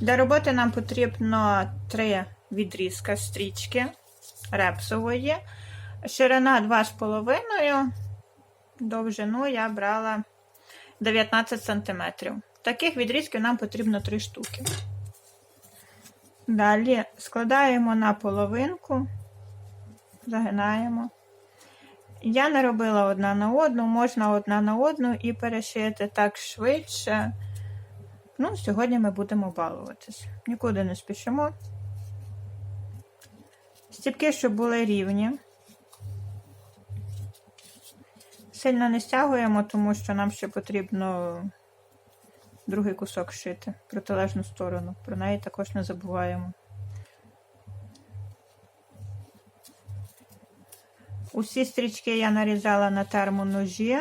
Для роботи нам потрібно три відрізка стрічки репсової. Ширина 2,5, довжину я брала 19 см. Таких відрізків нам потрібно 3 штуки. Далі складаємо на половинку, загинаємо. Я не робила одна на одну, можна одна на одну і перешити так швидше. Ну, сьогодні ми будемо балуватись. Нікуди не спішимо. Стіпки, щоб були рівні. Сильно не стягуємо, тому що нам ще потрібно другий кусок шити протилежну сторону. Про неї також не забуваємо. Усі стрічки я нарізала на термоножі.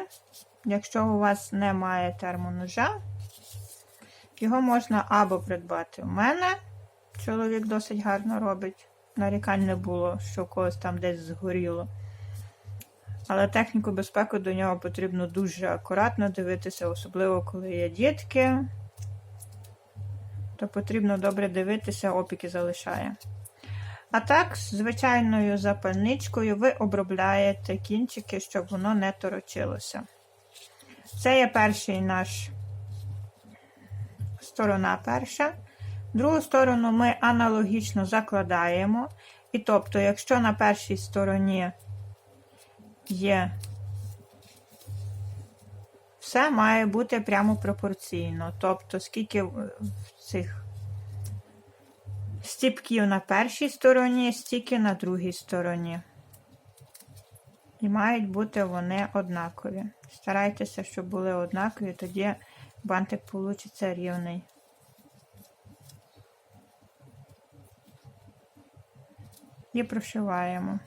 Якщо у вас немає термоножа, його можна або придбати. У мене чоловік досить гарно робить. Нарікань не було, що когось там десь згоріло. Але техніку безпеки до нього потрібно дуже акуратно дивитися, особливо коли є дітки, то потрібно добре дивитися, опіки залишає. А так, звичайною запальничкою ви обробляєте кінчики, щоб воно не торочилося. Це є перший наш сторона перша. Другу сторону ми аналогічно закладаємо. І тобто, якщо на першій стороні є все має бути прямо пропорційно. Тобто, скільки цих стіпків на першій стороні, стільки на другій стороні. І мають бути вони однакові. Старайтеся, щоб були однакові, тоді бантик вийде рівний. І прошиваємо.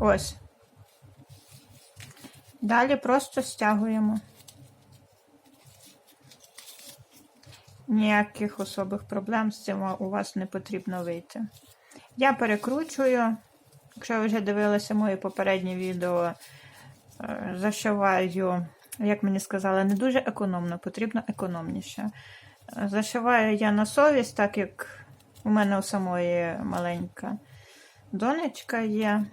Ось. Далі просто стягуємо. Ніяких особих проблем з цим у вас не потрібно вийти. Я перекручую. Якщо ви вже дивилися моє попереднє відео, е, зашиваю, як мені сказали, не дуже економно, потрібно економніше. Зашиваю я на совість, так як у мене у самої маленька донечка є.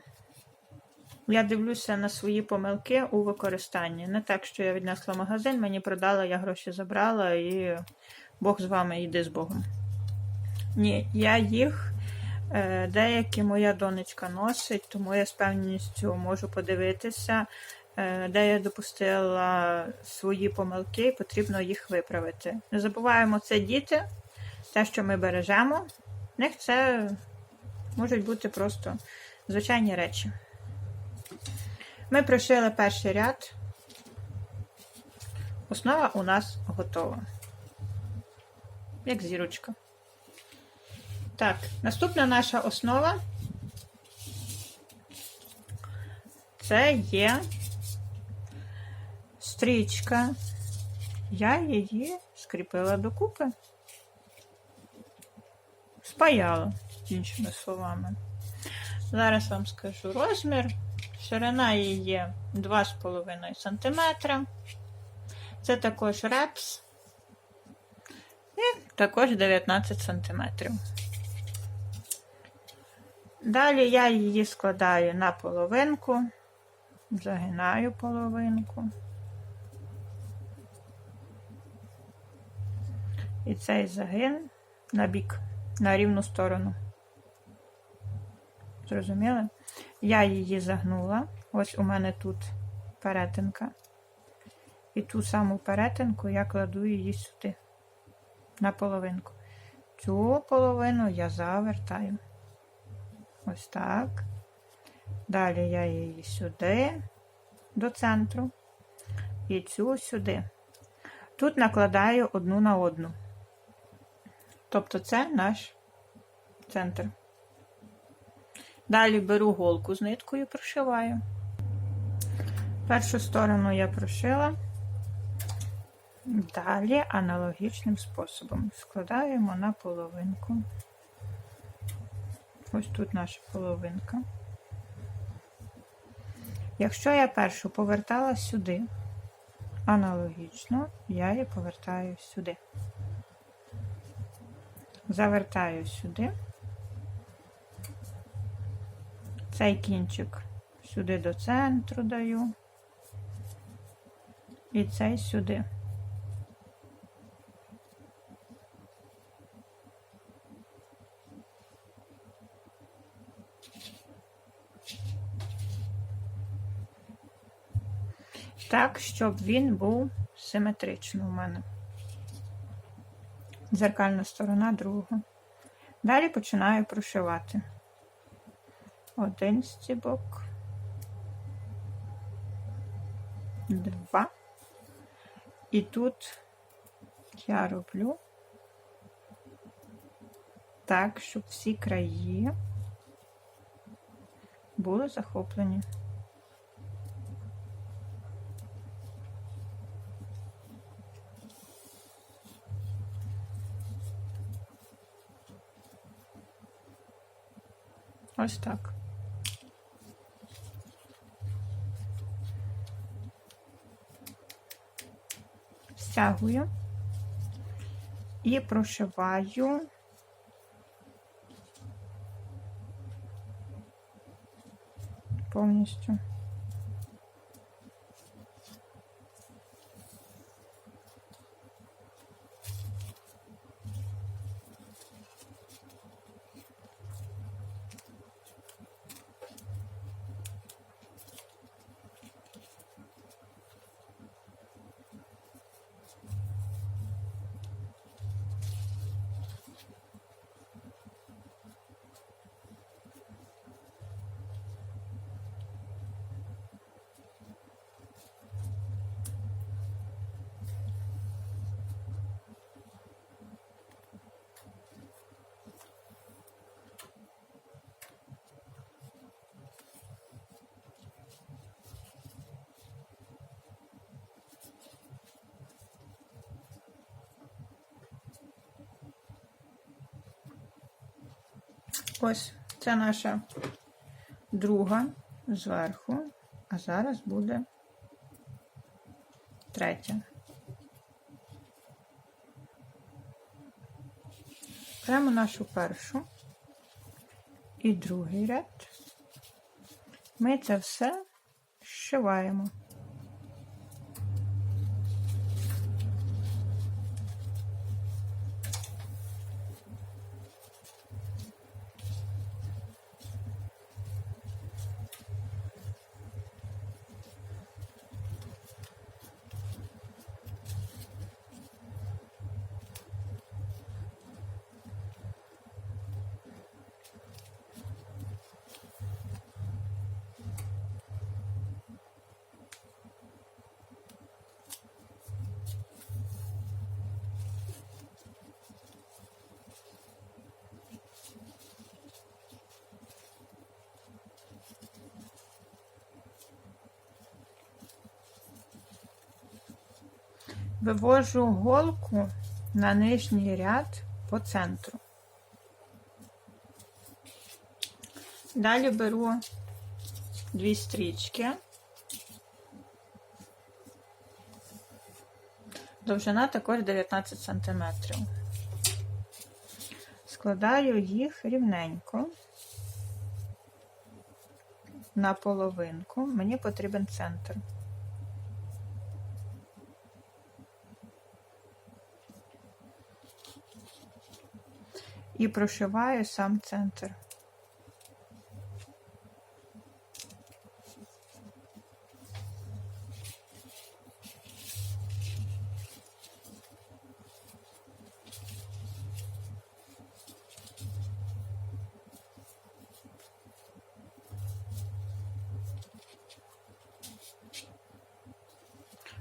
Я дивлюся на свої помилки у використанні. Не так, що я віднесла магазин, мені продала, я гроші забрала і Бог з вами йди з Богом. Ні, я їх деякі моя донечка носить, тому я з певністю можу подивитися, е, де я допустила свої помилки, і потрібно їх виправити. Не забуваємо, це діти, те, що ми бережемо, в них це можуть бути просто звичайні речі. Ми пришили перший ряд. Основа у нас готова. Як зірочка. Так, наступна наша основа це є стрічка. Я її скріпила докупи. Спаяла, іншими словами. Зараз вам скажу розмір. Ширина її 2,5 см. Це також репс. І також 19 см. Далі я її складаю на половинку, загинаю половинку. І цей загин на бік, на рівну сторону. Зрозуміли? Я її загнула. Ось у мене тут перетинка. І ту саму перетинку я кладу її сюди, на половинку. Цю половину я завертаю. Ось так. Далі я її сюди, до центру. І цю сюди. Тут накладаю одну на одну. Тобто це наш центр. Далі беру голку з ниткою, прошиваю. Першу сторону я прошила. Далі аналогічним способом складаємо на половинку. Ось тут наша половинка. Якщо я першу повертала сюди, аналогічно я її повертаю сюди. Завертаю сюди. Цей кінчик сюди до центру даю. І цей сюди. Так, щоб він був симетрично у мене. Дзеркальна сторона друга. Далі починаю прошивати. Один стібок. Два. І тут я роблю так, щоб всі краї були захоплені. Ось так. Стягую і прошиваю повністю. Ось це наша друга зверху, а зараз буде третя. Беремо нашу першу і другий ряд. Ми це все зшиваємо. Вивожу голку на нижній ряд по центру. Далі беру дві стрічки. Довжина також 19 см. Складаю їх рівненько на половинку. Мені потрібен центр. І прошиваю сам центр.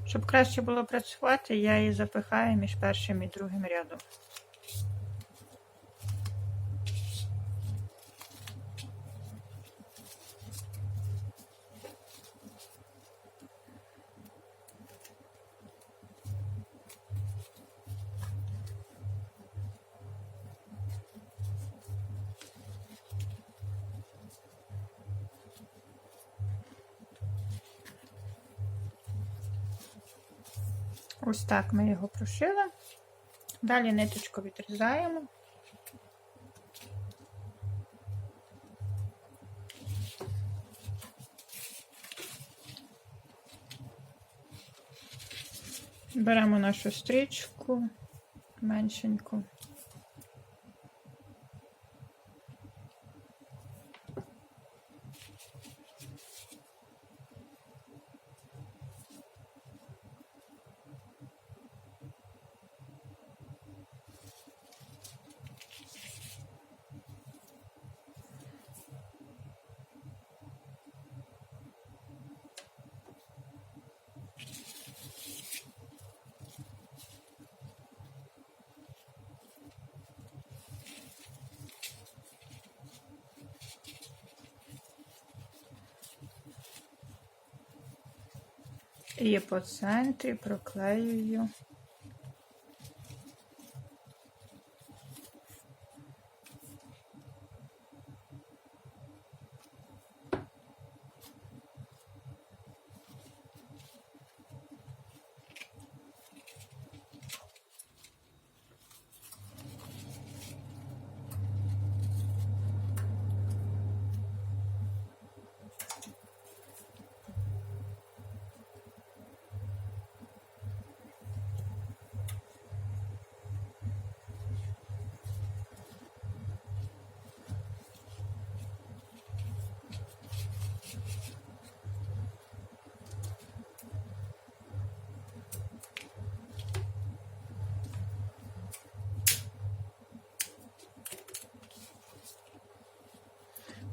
Щоб краще було працювати, я її запихаю між першим і другим рядом. Ось так ми його прошили. Далі ниточку відрізаємо. Беремо нашу стрічку меншеньку. І по центрі проклеюю.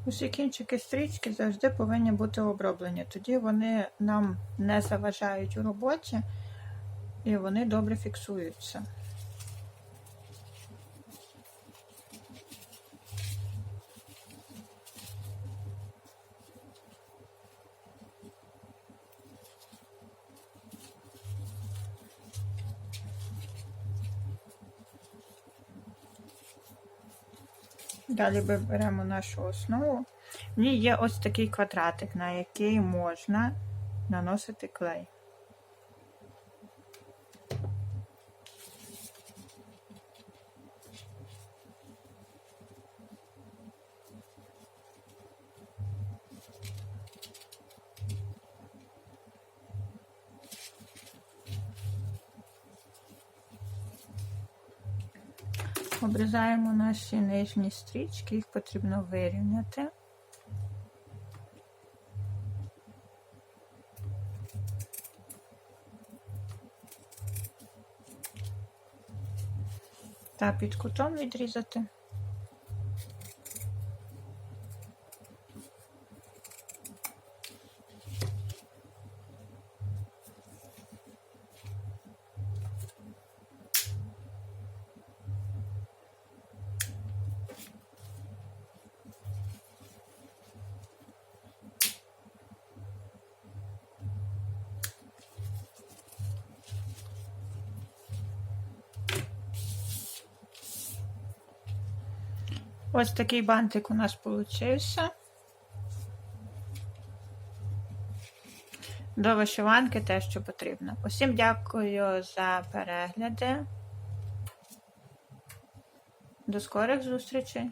Усі кінчики стрічки завжди повинні бути оброблені. Тоді вони нам не заважають у роботі і вони добре фіксуються. Далі ми беремо нашу основу. В ній є ось такий квадратик, на який можна наносити клей. Обрізаємо наші нижні стрічки, їх потрібно вирівняти. Та під кутом відрізати. Ось такий бантик у нас получився. До вишиванки те, що потрібно. Усім дякую за перегляди. До скорих зустрічей!